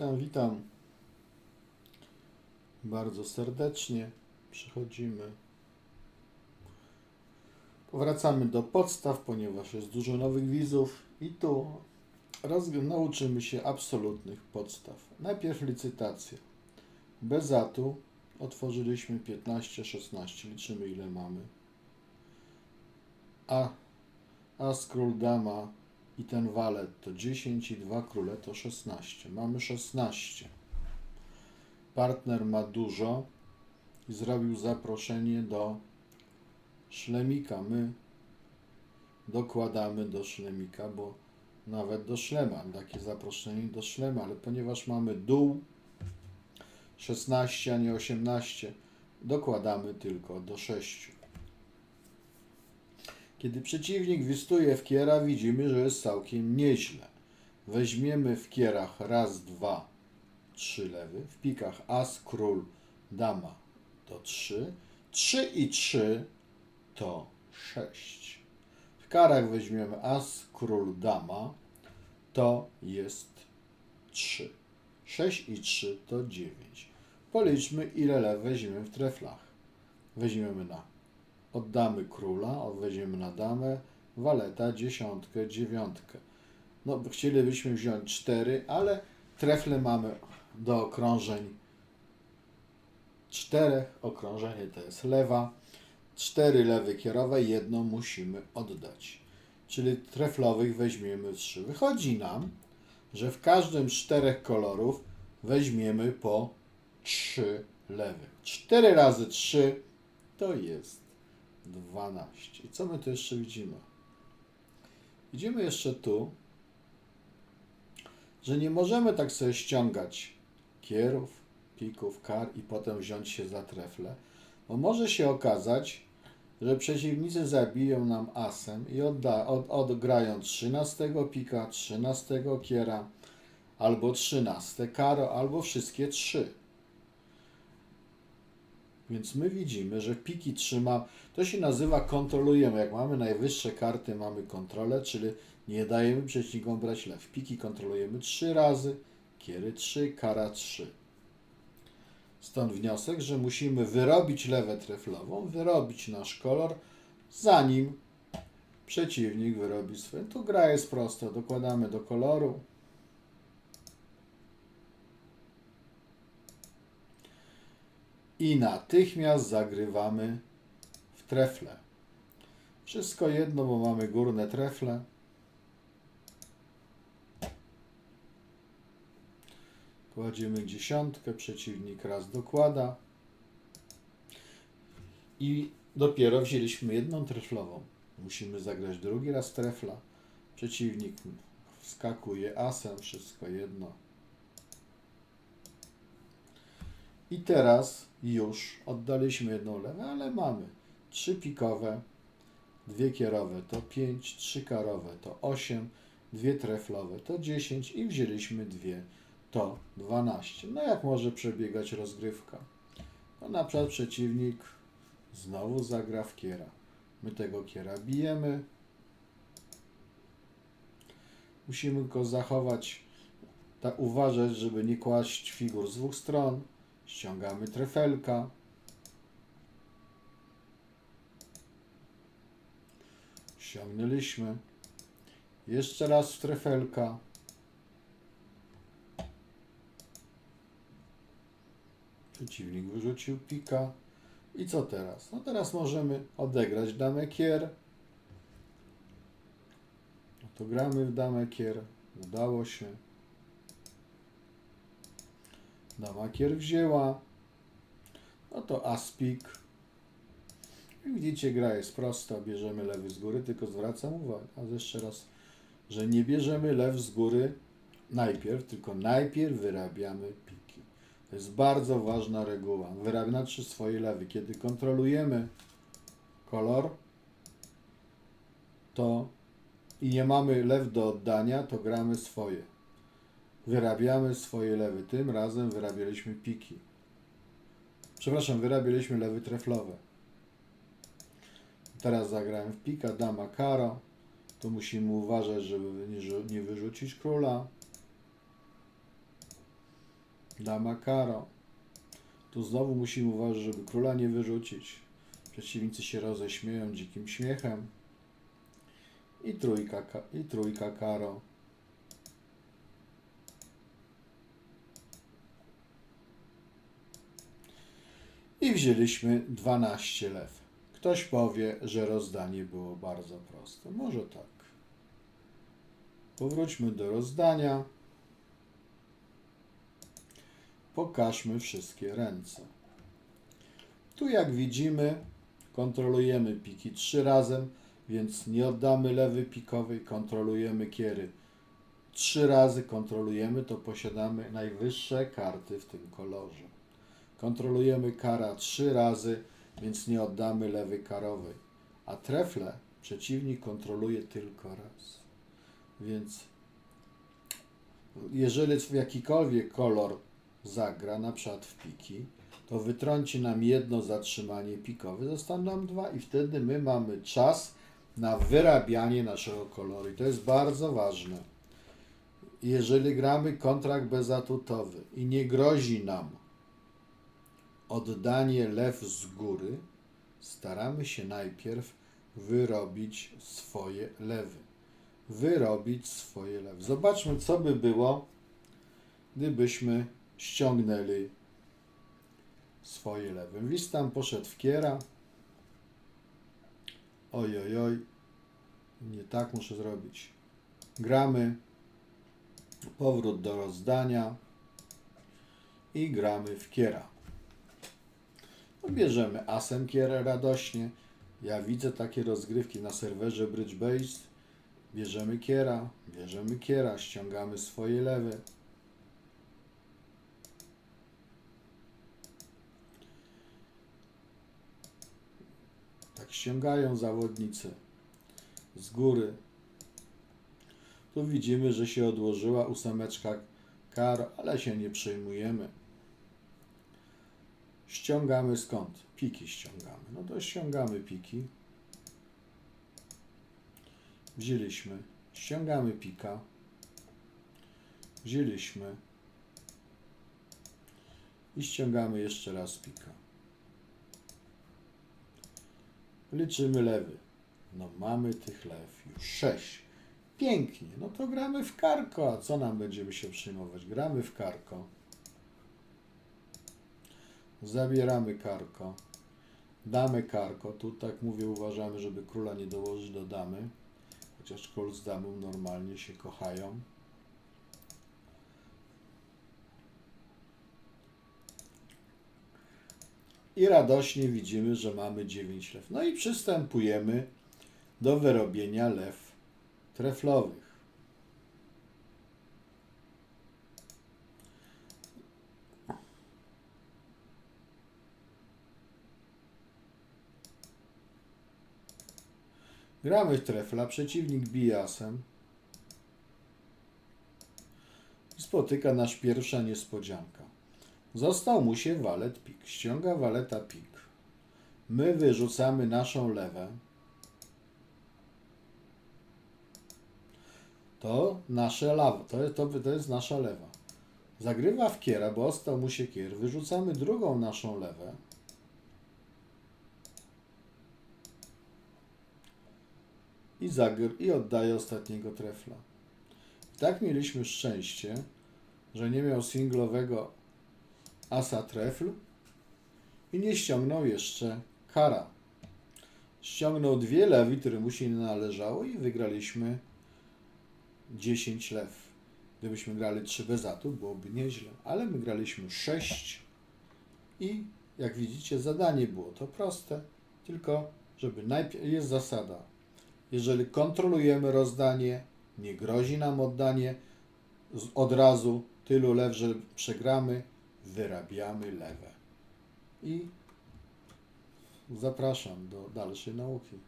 Witam, witam. Bardzo serdecznie przechodzimy. Powracamy do podstaw, ponieważ jest dużo nowych widzów i tu nauczymy się absolutnych podstaw. Najpierw licytacja. Bez atu otworzyliśmy 15, 16. Liczymy ile mamy. A, as, król, dama i ten walet to 10 i dwa króle to 16. Mamy 16. Partner ma dużo i zrobił zaproszenie do szlemika. My dokładamy do szlemika, bo nawet do szlema, takie zaproszenie do szlema, ale ponieważ mamy dół 16, a nie 18, dokładamy tylko do 6. Kiedy przeciwnik wystuje w kiera, widzimy, że jest całkiem nieźle. Weźmiemy w kierach raz, dwa, trzy lewy, w pikach as, król, dama to trzy, trzy i trzy to sześć. W karach weźmiemy as, król, dama to jest trzy. Sześć i trzy to dziewięć. Policzmy, ile lew weźmiemy w treflach. Weźmiemy na oddamy króla, weźmiemy na damę, waleta, dziesiątkę, dziewiątkę. No, chcielibyśmy wziąć cztery, ale trefle mamy do okrążeń czterech. Okrążenie to jest lewa. Cztery lewy kierowe, jedno musimy oddać. Czyli treflowych weźmiemy trzy. Wychodzi nam, że w każdym z czterech kolorów weźmiemy po trzy lewy. Cztery razy trzy to jest 12. I co my tu jeszcze widzimy? Widzimy jeszcze tu, że nie możemy tak sobie ściągać kierów, pików, kar i potem wziąć się za trefle, bo może się okazać, że przeciwnicy zabiją nam asem i odda, od, odgrają 13 pika, 13 kiera, albo 13 karo, albo wszystkie trzy. Więc my widzimy, że piki trzyma, to się nazywa kontrolujemy. Jak mamy najwyższe karty, mamy kontrolę, czyli nie dajemy przeciwnikom brać lew. Piki kontrolujemy trzy razy, kiery 3, kara 3. Stąd wniosek, że musimy wyrobić lewę treflową, wyrobić nasz kolor, zanim przeciwnik wyrobi swoje. Tu gra jest prosta, dokładamy do koloru. I natychmiast zagrywamy w trefle. Wszystko jedno, bo mamy górne trefle. Kładziemy dziesiątkę, przeciwnik raz dokłada. I dopiero wzięliśmy jedną treflową. Musimy zagrać drugi raz trefla. Przeciwnik wskakuje asem, wszystko jedno. I teraz już oddaliśmy jedną lewę, ale mamy trzy pikowe, dwie kierowe to 5, trzy karowe to 8, dwie treflowe to 10 i wzięliśmy dwie to 12. No jak może przebiegać rozgrywka? No na przykład przeciwnik znowu zagra w kiera. My tego kiera bijemy. Musimy go zachować, tak uważać, żeby nie kłaść figur z dwóch stron. Ściągamy trefelka. Ściągnęliśmy. Jeszcze raz trefelka. Przeciwnik wyrzucił pika. I co teraz? No teraz możemy odegrać damę kier. No to gramy w damę kier. Udało się. Dama kier wzięła. No to aspik. I widzicie, gra jest prosta. Bierzemy lewy z góry, tylko zwracam uwagę. A jeszcze raz, że nie bierzemy lew z góry najpierw, tylko najpierw wyrabiamy piki. To jest bardzo ważna reguła. Wyrabiamy znaczy swoje lewy. Kiedy kontrolujemy kolor, to i nie mamy lew do oddania, to gramy swoje. Wyrabiamy swoje lewy. Tym razem wyrabialiśmy piki. Przepraszam, wyrabialiśmy lewy treflowe. Teraz zagrałem w pika, dama karo. Tu musimy uważać, żeby nie, rzu- nie wyrzucić króla. dama karo. Tu znowu musimy uważać, żeby króla nie wyrzucić. Przeciwnicy się roześmieją dzikim śmiechem. I trójka, ka- i trójka karo. I wzięliśmy 12 lew. Ktoś powie, że rozdanie było bardzo proste. Może tak. Powróćmy do rozdania. Pokażmy wszystkie ręce. Tu jak widzimy, kontrolujemy piki trzy razem, więc nie oddamy lewy pikowej, kontrolujemy kiery trzy razy, kontrolujemy, to posiadamy najwyższe karty w tym kolorze. Kontrolujemy kara trzy razy, więc nie oddamy lewej karowej. A trefle przeciwnik kontroluje tylko raz. Więc jeżeli w jakikolwiek kolor zagra, na przykład w piki, to wytrąci nam jedno zatrzymanie pikowe, zostaną nam dwa i wtedy my mamy czas na wyrabianie naszego koloru. I to jest bardzo ważne. Jeżeli gramy kontrakt bezatutowy i nie grozi nam oddanie lew z góry, staramy się najpierw wyrobić swoje lewy. Wyrobić swoje lewy. Zobaczmy, co by było, gdybyśmy ściągnęli swoje lewy. Wistam poszedł w kiera. Oj, oj, oj. Nie tak muszę zrobić. Gramy. Powrót do rozdania. I gramy w kiera. No, bierzemy asem kierę radośnie. Ja widzę takie rozgrywki na serwerze Bridge Base. Bierzemy kiera, bierzemy kiera, ściągamy swoje lewy. Tak ściągają zawodnicy z góry. Tu widzimy, że się odłożyła ósemeczka kar, ale się nie przejmujemy. Ściągamy skąd? Piki ściągamy. No to ściągamy piki. Wzięliśmy. Ściągamy pika. Wzięliśmy. I ściągamy jeszcze raz pika. Liczymy lewy. No mamy tych lew już sześć. Pięknie. No to gramy w karko. A co nam będziemy się przyjmować? Gramy w karko. Zabieramy karko. Damy karko. Tu tak mówię, uważamy, żeby króla nie dołożyć do damy. Chociaż król z damą normalnie się kochają. I radośnie widzimy, że mamy 9 lew. No i przystępujemy do wyrobienia lew treflowych. Gramy trefla, przeciwnik bije asem. I spotyka nasz pierwsza niespodzianka. Został mu się walet pik. Ściąga waleta pik. My wyrzucamy naszą lewę. To nasze lawa. To, to, to jest nasza lewa. Zagrywa w kiera, bo ostał mu się kier. Wyrzucamy drugą naszą lewę. I zagr i oddaje ostatniego trefla. Tak mieliśmy szczęście, że nie miał singlowego asa trefl i nie ściągnął jeszcze kara. Ściągnął dwie lewy, które mu się nie należało i wygraliśmy 10 lew. Gdybyśmy grali 3 bez byłoby nieźle, ale my graliśmy 6 i jak widzicie zadanie było to proste, tylko żeby najpierw jest zasada. Jeżeli kontrolujemy rozdanie, nie grozi nam oddanie od razu tylu lew, że przegramy, wyrabiamy lewę. I zapraszam do dalszej nauki.